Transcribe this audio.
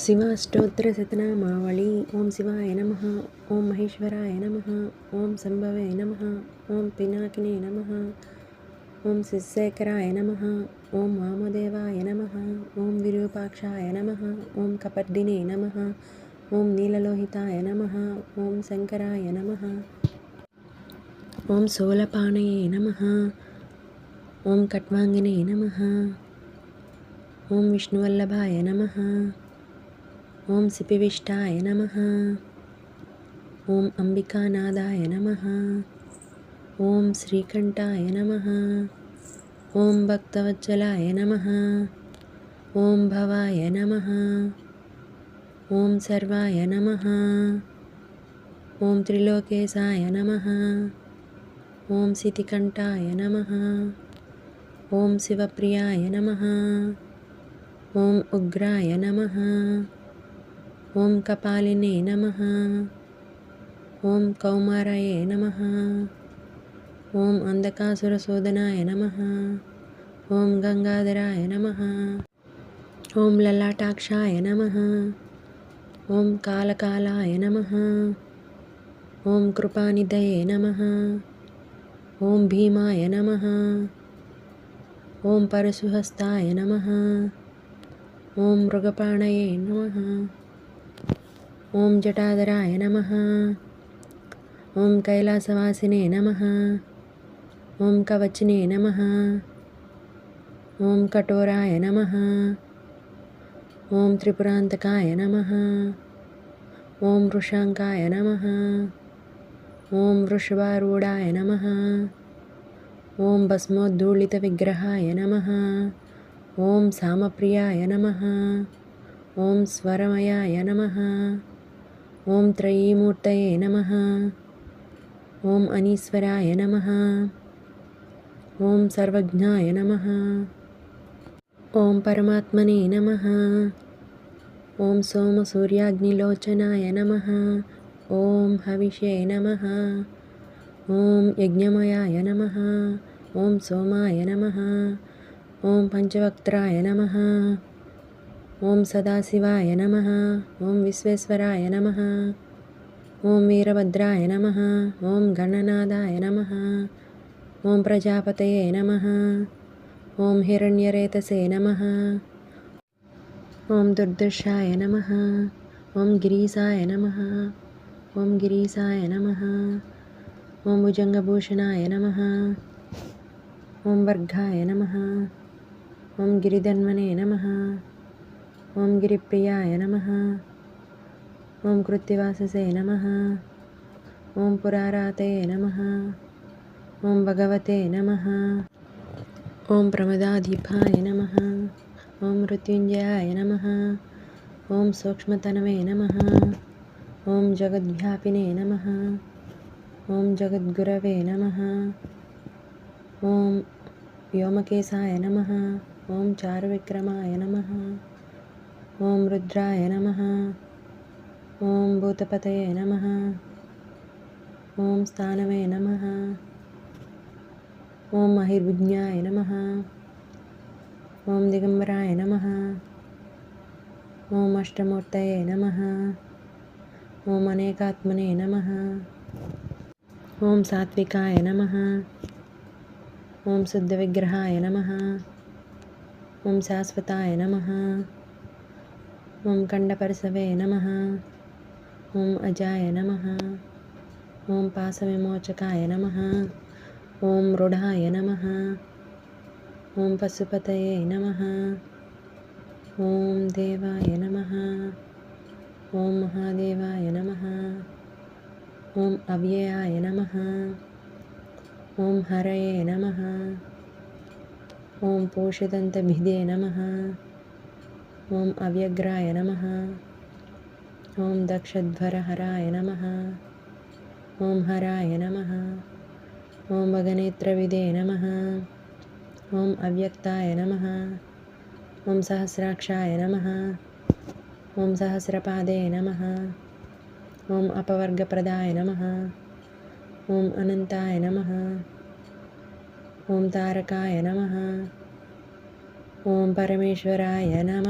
శివాష్టోత్తరశతనామావళి ఓం శివాయ నమ ఓం మహేశ్వరాయ నమ ఓం సంభవే నమ ఓం పినాకినే నమ ఓం శిశేఖరాయ నమ ఓం వామదేవాయ నమ ఓం విరూపాక్షాయ నమ ఓం కపర్దినే నమ ఓం నీలలోహితాయ నమ ఓం శంకరాయ నమ ఓం శూలపాణయే నమ ఓం కట్వాంగినే నమ ఓం విష్ణువల్లభాయ నమ ఓం సిపివిష్టాయ నమ ఓం అంబికానాదాయ నమ ఓం శ్రీకంఠాయ నమ ఓం భక్తవత్సలాయ నమ ఓం భవాయ నమ ఓం సర్వాయ నమ ఓం త్రిలోకేశాయ నమ ఓం సితికంఠాయ నమ ఓం శివప్రియాయ నమ ఓం ఉగ్రాయ నమ ఓం కపాలినే నమ. ఓం కౌమారయే నమ. ఓం అంధకాసురశోధనాయ నమ. ఓం గంగాధరాయ నమ. ఓం లలాటాక్షాయ నమ. ఓం కాలకాలాయ నమ. ఓం కృపానిధయే నమ. ఓం భీమాయ నమ. ఓం పరశుహస్తాయ నమ. ఓం మృగపాణయే నమ. ఓం జటాధరాయ నమ. ఓం కైలాసవాసినే నమ. ఓం కవచినే నమ. ఓం కఠోరాయ నమ. ఓం త్రిపురాంతకాయ నమ. ఓం వృషాంకాయ నమ. ఓం వృషభారూఢాయ నమ. ఓం భస్మోద్ధూళిత విగ్రహాయ నమ. ఓం సామప్రియాయ నమ. ఓం స్వరమయాయ నమ. ఓం త్రయీమూర్తయే నమ ఓం అనీశ్వరాయ నమ ఓం సర్వజ్ఞాయ నమ ఓం పరమాత్మనే నమ ఓం సోమసూర్యాగ్నిలోచనాయ నమ ఓం హవిషే నమ ఓం యజ్ఞమయాయ నమ ఓం సోమాయ నమ ఓం పంచవక్త్రాయ నమ ఓం సదాశివాయ నమ ఓం విశ్వేశ్వరాయ నమ ఓం వీరభద్రాయ నమ ఓం గణనాథాయ నమ ఓం ప్రజాపతయే నమ ఓం హిరణ్యరేతసే నమ ఓం దుర్దర్శాయ నమ ఓం గిరీశాయ నమ ఓం గిరీశాయ నమ ఓం భుజంగభూషణాయ నమ ఓం వర్గాయ నమ ఓం గిరిధన్వనే నమ ఓం గిరిప్రియాయ నమ ఓం కృత్తివాససే నమ ఓం పురారాతే నమ ఓం భగవతే నమ ఓం ప్రమదాధిపాయ నమ ఓం మృత్యుంజయాయ నమ ఓం సూక్ష్మతనవే నమ ఓం జగద్వ్యాపినే నమ ఓం జగద్గురవే నమ ఓం వ్యోమకేశాయ నమ ఓం చారువిక్రమాయ నమ ఓం రుద్రాయ నమ. ఓం భూతపతయే నమ. ఓం స్థానమే నమ. ఓం మహిర్విజ్ఞాయ నమ. ఓం దిగంబరాయ నమ. ఓం అష్టమూర్తయే నమ. ఓం అనేకాత్మనే నమ. ఓం సాత్వికాయ నమ. ఓం శుద్ధ విగ్రహాయ నమ. ఓం శాశ్వతాయ నమ. ఓం ఖండపరిసవే నమ. ఓం అజాయ నమ. ఓం పాసవిమోచకాయ నమ. ఓం రుఢాయ నమ. ఓం పశుపతయే నమ. ఓం దేవాయ నమ. ఓం మహాదేవాయ నమ. ఓం అవ్యయాయ నమ. ఓం హరయే నమ. ఓం పోషితంతభిదే నమ. ఓం అవ్యగ్రాయ నమ ఓం దక్షధ్వరహరాయ నమ ఓం హరాయ నమ ఓం భగనేత్రవిదే నమ ఓం అవ్యక్తాయ నమ ఓం సహస్రాక్షాయ నమ ఓం సహస్రపాదే నమ ఓం అపవర్గప్రదాయ నమ ఓం అనంతాయ నమ ఓం తారకాయ నమ ఓం పరమేశ్వరాయ నమ